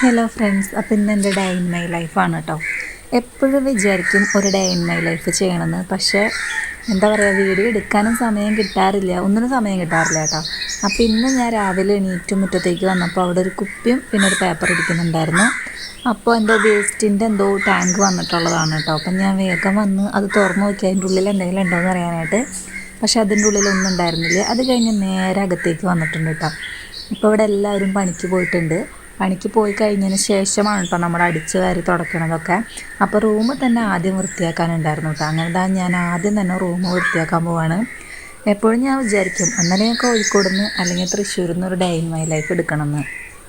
Hello friends അപ്പം ഇന്ന് എന്റെ ഡേ ഇൻ മൈ ലൈഫാണ് കേട്ടോ എപ്പോഴും വിചാരിക്കും ഒരു ഡേ ഇൻ മൈ ലൈഫ് ചെയ്യണമെന്ന്. പക്ഷേ എന്താ പറയുക വീഡിയോ എടുക്കാനും സമയം കിട്ടാറില്ല. ഒന്നിനും സമയം കിട്ടാറില്ല കേട്ടോ അപ്പോൾ ഇന്ന് ഞാൻ രാവിലെ എണീറ്റ് മുറ്റത്തേക്ക് വന്നപ്പോൾ അവിടെ ഒരു കുപ്പിയും പിന്നെ ഒരു പേപ്പർ ഇരിക്കുന്നുണ്ടായിരുന്നു. അപ്പോൾ എന്തോ വേസ്റ്റിന്റെ എന്തോ ടാങ്ക് വന്നിട്ടുള്ളതാണ് കേട്ടോ അപ്പം ഞാൻ വേഗം വന്ന് അത് തുറന്നു നോക്കി. അതിന്റെ ഉള്ളിൽ എന്തെങ്കിലും ഉണ്ടോ എന്ന് അറിയാനായിട്ട്. പക്ഷേ അതിന്റെ ഉള്ളിൽ ഒന്നും ഉണ്ടായിരുന്നില്ല. അത് കഴിഞ്ഞ് നേരെ അകത്തേക്ക് വന്നിട്ടുണ്ട് കേട്ടോ ഇപ്പോൾ ഇവിടെ എല്ലാവരും പണിക്ക് പോയിട്ടുണ്ട്. പണിക്ക് പോയി കഴിഞ്ഞതിന് ശേഷമാണ് കേട്ടോ നമ്മൾ അടിച്ച് വാരി തുടക്കണതൊക്കെ. അപ്പോൾ റൂം തന്നെ ആദ്യം വൃത്തിയാക്കാനുണ്ടായിരുന്നു കേട്ടോ അങ്ങനെ ഞാൻ ആദ്യം തന്നെ റൂം വൃത്തിയാക്കാൻ പോവാണ്. എപ്പോഴും ഞാൻ വിചാരിക്കും അന്നേരം കോഴിക്കോട് നിന്ന് അല്ലെങ്കിൽ തൃശ്ശൂരിൽ നിന്ന് ഒരു ഡേ മൈ ലൈഫ് എടുക്കണമെന്ന്.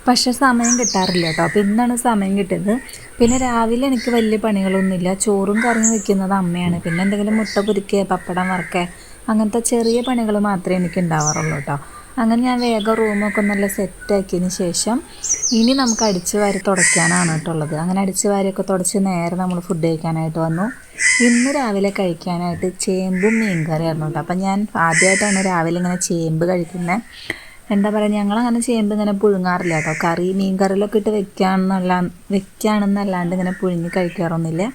പക്ഷേ സമയം കിട്ടാറില്ല കേട്ടോ അപ്പോൾ ഇന്നാണ് സമയം കിട്ടിയത്. പിന്നെ രാവിലെ എനിക്ക് വലിയ പണികളൊന്നുമില്ല. ചോറും കറിയും വെക്കുന്നത് അമ്മയാണ്. പിന്നെ എന്തെങ്കിലും മുട്ട പൊരിക്കുക പപ്പടം വറക്കുക അങ്ങനത്തെ ചെറിയ പണികൾ മാത്രമേ എനിക്ക് ഉണ്ടാവാറുള്ളൂ കേട്ടോ അങ്ങനെ ഞാൻ വേഗം റൂമൊക്കെ നല്ല സെറ്റാക്കിയതിന് ശേഷം ഇനി നമുക്ക് അടിച്ച് വാരി തുടയ്ക്കാനാണ് കേട്ടുള്ളത് അങ്ങനെ അടിച്ച് വാരിയൊക്കെ തുടച്ച് നേരെ നമ്മൾ ഫുഡ് കഴിക്കാനായിട്ട് വന്നു. ഇന്ന് രാവിലെ കഴിക്കാനായിട്ട് ചേമ്പും മീൻ കറിയായിരുന്നു കേട്ടോ. അപ്പം ഞാൻ ആദ്യമായിട്ടാണ് രാവിലെ ഇങ്ങനെ ചേമ്പ് കഴിക്കുന്നത് എന്താ പറയുക ഞങ്ങളങ്ങനെ ചേമ്പ് ഇങ്ങനെ പുഴുങ്ങാറില്ല കേട്ടോ. കറി മീൻ കറിയിലൊക്കെ ഇട്ട് വെക്കാണെന്നല്ല വെക്കുകയാണെന്നല്ലാണ്ട് ഇങ്ങനെ പുഴുങ്ങി കഴിക്കാറൊന്നുമില്ല.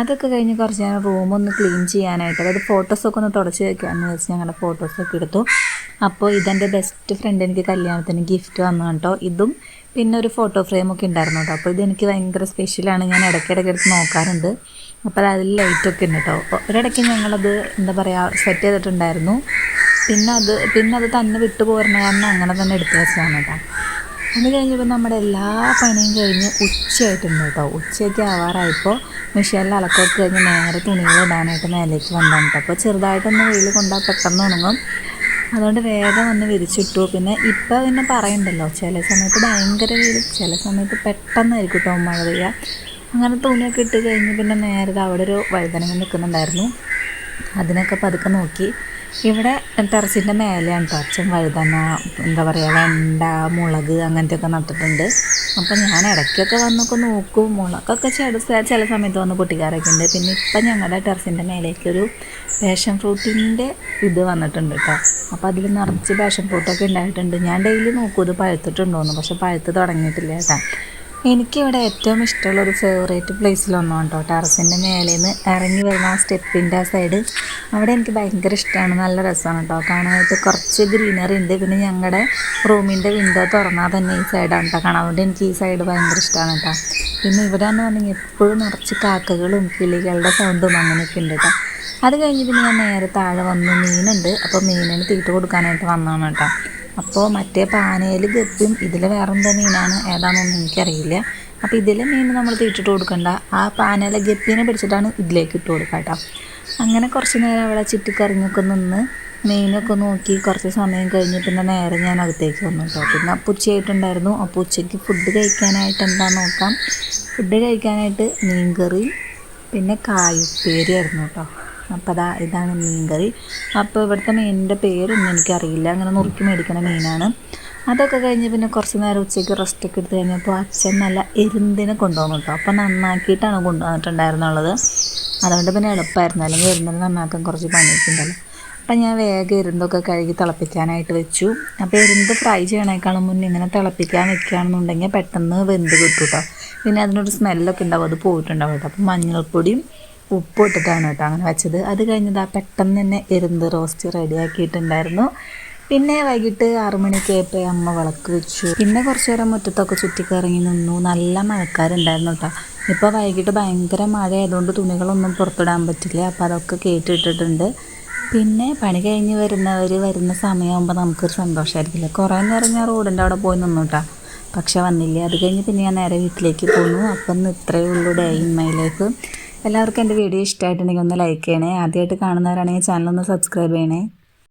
അതൊക്കെ കഴിഞ്ഞ് കുറച്ച് നേരം റൂമൊന്ന് ക്ലീൻ ചെയ്യാനായിട്ട് അതായത് ഫോട്ടോസൊക്കെ ഒന്ന് തുടച്ച് വെക്കാമെന്ന് വെച്ച് ഞങ്ങളുടെ ഫോട്ടോസൊക്കെ എടുത്തു. അപ്പോൾ ഇതെന്റെ ബെസ്റ്റ് ഫ്രണ്ട് എനിക്ക് കല്യാണത്തിന് ഗിഫ്റ്റ് വന്നു കേട്ടോ ഇതും പിന്നെ ഒരു ഫോട്ടോ ഫ്രെയിമൊക്കെ ഉണ്ടായിരുന്നു കേട്ടോ അപ്പോൾ ഇതെനിക്ക് ഭയങ്കര സ്പെഷ്യലാണ് ഞാൻ ഇടയ്ക്കിടയ്ക്ക് എടുത്ത് നോക്കാറുണ്ട്. അപ്പോൾ അതിൽ ലൈറ്റൊക്കെ ഉണ്ട് കേട്ടോ ഒരിടയ്ക്ക് ഞങ്ങളത് എന്താ പറയുക സെറ്റ് ചെയ്തിട്ടുണ്ടായിരുന്നു. പിന്നെ അത് പിന്നെ അത് തന്നെ വിട്ടു പോരുന്ന കാരണം അങ്ങനെ തന്നെ എടുത്തു വെച്ചതാണ് കേട്ടോ അത് കഴിഞ്ഞപ്പോൾ നമ്മുടെ എല്ലാ പണിയും കഴിഞ്ഞ് ഉച്ചയായിട്ടുണ്ട് കേട്ടോ ഉച്ചയ്ക്ക് ആവാറായപ്പോൾ മെഷീനിൽ അലക്കൊക്കെ കഴിഞ്ഞ് നേരെ തുണികൾ ഇടാനായിട്ട് മേലേക്ക് വന്നതാണ് കേട്ടോ അപ്പോൾ ചെറുതായിട്ടൊന്ന് വെയിൽ കൊണ്ടാൽ പെട്ടെന്ന് ഉണങ്ങും. അതുകൊണ്ട് വേഗം വന്ന് വിരിച്ചിട്ടു. പിന്നെ ഇപ്പോൾ പിന്നെ പറയണ്ടല്ലോ ചില സമയത്ത് ഭയങ്കര വെയിൽ ചില സമയത്ത് പെട്ടെന്നായിരിക്കും കേട്ടോ മഴ പെയ്യുക അങ്ങനെ തുണിയൊക്കെ ഇട്ട് കഴിഞ്ഞ് പിന്നെ നേരെ അവിടെ ഒരു വഴുതനങ്ങ നിൽക്കുന്നുണ്ടായിരുന്നു അതിനൊക്കെ പതുക്കെ നോക്കി. ഇവിടെ ടെറസിന്റെ മേലെയാണ് കേട്ടോ അച്ഛൻ വഴുതന എന്താ പറയുക വെണ്ട മുളക് അങ്ങനത്തെ ഒക്കെ നട്ടിട്ടുണ്ട്. അപ്പോൾ ഞാൻ ഇടയ്ക്കൊക്കെ വന്നൊക്കെ നോക്കും. മുളകൊക്കെ ചില ചില സമയത്ത് വന്ന് പൊട്ടിക്കാറൊക്കെ ഉണ്ട്. പിന്നെ ഇപ്പം ഞങ്ങളുടെ ടെറസിന്റെ മേലേക്കൊരു പാഷൻ ഫ്രൂട്ടിന്റെ ഇത് വന്നിട്ടുണ്ട് കേട്ടോ അപ്പോൾ അതിൽ നിറച്ച് പാഷൻ ഫ്രൂട്ടൊക്കെ ഉണ്ടായിട്ടുണ്ട്. ഞാൻ ഡെയിലി നോക്കും ഇത് പഴുത്തിട്ടുണ്ടോയെന്ന് പക്ഷെ പഴുത്ത് തുടങ്ങിയിട്ടില്ല കേട്ടോ എനിക്കിവിടെ ഏറ്റവും ഇഷ്ടമുള്ള ഒരു ഫേവറേറ്റ് പ്ലേസിലൊന്നും കേട്ടോ ടെറസിന്റെ മേലെ നിന്ന് ഇറങ്ങി വരുന്ന ആ സ്റ്റെപ്പിന്റെ ആ സൈഡ് അവിടെ എനിക്ക് ഭയങ്കര ഇഷ്ടമാണ് നല്ല രസമാണ് കേട്ടോ കാണാനായിട്ട് കുറച്ച് ഗ്രീനറി ഉണ്ട്. പിന്നെ ഞങ്ങളുടെ റൂമിന്റെ വിൻഡോ തുറന്നാൽ തന്നെ ഈ സൈഡാണ് കേട്ടോ കാണാൻ എനിക്ക് ഈ സൈഡ് ഭയങ്കര ഇഷ്ടമാണ് കേട്ടോ പിന്നെ ഇവിടെ എന്ന് പറഞ്ഞെങ്കിൽ എപ്പോഴും നിറച്ച് കാക്കകളും കിളികളുടെ സൗണ്ടും അങ്ങനെയൊക്കെ ഉണ്ട് കേട്ടോ അത് കഴിഞ്ഞ് പിന്നെ ഞാൻ നേരെ താഴെ വന്നു മീനുണ്ട്. അപ്പോൾ മീനിന് തീറ്റ കൊടുക്കാനായിട്ട് വന്നതാണ് കേട്ടോ അപ്പോൾ മറ്റേ പാനയിൽ ഗപ്പിയും ഇതിൽ വേറെന്താ മീനാണ്? ഏതാണെന്നൊന്നും എനിക്കറിയില്ല. അപ്പോൾ ഇതിലെ മീൻ നമ്മൾ തീറ്റിട്ട് കൊടുക്കണ്ട. ആ പാനയിലെ ഗപ്പീനെ പിടിച്ചിട്ടാണ് ഇതിലേക്ക് ഇട്ട് കൊടുക്കുക കേട്ടോ അങ്ങനെ കുറച്ച് നേരം അവിടെ ചുറ്റിക്കറിഞ്ഞൊക്കെ നിന്ന് മീനൊക്കെ നോക്കി കുറച്ച് സമയം കഴിഞ്ഞ് പിന്നെ നേരെ ഞാൻ അകത്തേക്ക് വന്നു കേട്ടോ പിന്നെ ഉച്ചയായിട്ടുണ്ടായിരുന്നു. അപ്പോൾ ഉച്ചയ്ക്ക് ഫുഡ് കഴിക്കാനായിട്ട് എന്താ നോക്കാം? ഫുഡ് കഴിക്കാനായിട്ട് മീൻകറി പിന്നെ കായുപ്പേരി ആയിരുന്നു കേട്ടോ അപ്പോൾ അതാ ഇതാണ് മീൻ കറി അപ്പോൾ ഇവിടുത്തെ മീനിന്റെ പേരൊന്നും എനിക്കറിയില്ല. അങ്ങനെ നുറുക്കി മേടിക്കണ മീനാണ്. അതൊക്കെ കഴിഞ്ഞ് പിന്നെ കുറച്ച് നേരം ഉച്ചയ്ക്ക് റെസ്റ്റൊക്കെ എടുത്ത് കഴിഞ്ഞപ്പോൾ അച്ഛൻ നല്ല എരുന്തിനെ കൊണ്ടുവന്നു കേട്ടോ. അപ്പോൾ നന്നാക്കിയിട്ടാണ് കൊണ്ടുവന്നിട്ടുണ്ടായിരുന്നുള്ളത്. അതുകൊണ്ട് പിന്നെ എളുപ്പമായിരുന്നു അല്ലെങ്കിൽ എരുന്തിനെ നന്നാക്കാൻ കുറച്ച് പണിയൊക്കെ അപ്പം ഞാൻ വേഗം എരുന്തൊക്കെ കഴുകി തിളപ്പിക്കാനായിട്ട് വെച്ചു. അപ്പോൾ എരുന്ത് ഫ്രൈ ചെയ്യണേക്കാളും മുന്നേ ഇങ്ങനെ തിളപ്പിക്കാൻ വെക്കുകയാണെന്നുണ്ടെങ്കിൽ പെട്ടെന്ന് വെന്ത് കിട്ടും കേട്ടോ. പിന്നെ അതിനൊരു സ്മെല്ലൊക്കെ ഉണ്ടാവും. അത് പോയിട്ടുണ്ടാവും കേട്ടോ. അപ്പോൾ മഞ്ഞൾപ്പൊടിയും ഉപ്പ് ഇട്ടിട്ടാണ് കേട്ടോ അങ്ങനെ വെച്ചത്. അത് കഴിഞ്ഞതാ പെട്ടെന്ന് തന്നെ എരുന്ത് റോസ്റ്റ് റെഡിയാക്കിയിട്ടുണ്ടായിരുന്നു പിന്നെ വൈകിട്ട് ആറു മണിക്കായപ്പോൾ അമ്മ വിളക്ക് വെച്ചു. പിന്നെ കുറച്ച് നേരം മുറ്റത്തൊക്കെ ചുറ്റിക്കറങ്ങി നിന്നു. നല്ല മഴക്കാരുണ്ടായിരുന്നു കേട്ടോ. ഇപ്പോൾ വൈകിട്ട് ഭയങ്കര മഴ ആയതുകൊണ്ട് തുണികളൊന്നും പുറത്തിടാൻ പറ്റില്ല. അപ്പോൾ അതൊക്കെ കേട്ടിട്ടിട്ടുണ്ട്. പിന്നെ പണി കഴിഞ്ഞ് വരുന്നവർ വരുന്ന സമയമാകുമ്പോൾ നമുക്കൊരു സന്തോഷമായിരിക്കില്ല കുറേ നേരം ഞാൻ റോഡിന്റെ അവിടെ പോയി നിന്നു കേട്ടോ. പക്ഷെ വന്നില്ല? അത് കഴിഞ്ഞ് പിന്നെ ഞാൻ നേരെ വീട്ടിലേക്ക് പോന്നു. അപ്പം ഇത്രയേ ഉള്ളൂ ഡേ ഇൻ മൈ ലൈഫ്. എല്ലാവർക്കും എന്റെ വീഡിയോ ഇഷ്ടമായിട്ടുണ്ടെങ്കിൽ ഒന്ന് ലൈക്ക് ചെയ്യണേ. ആദ്യമായിട്ട് കാണുന്നവരാണെങ്കിൽ ചാനൽ ഒന്ന് സബ്സ്ക്രൈബ് ചെയ്യണേ.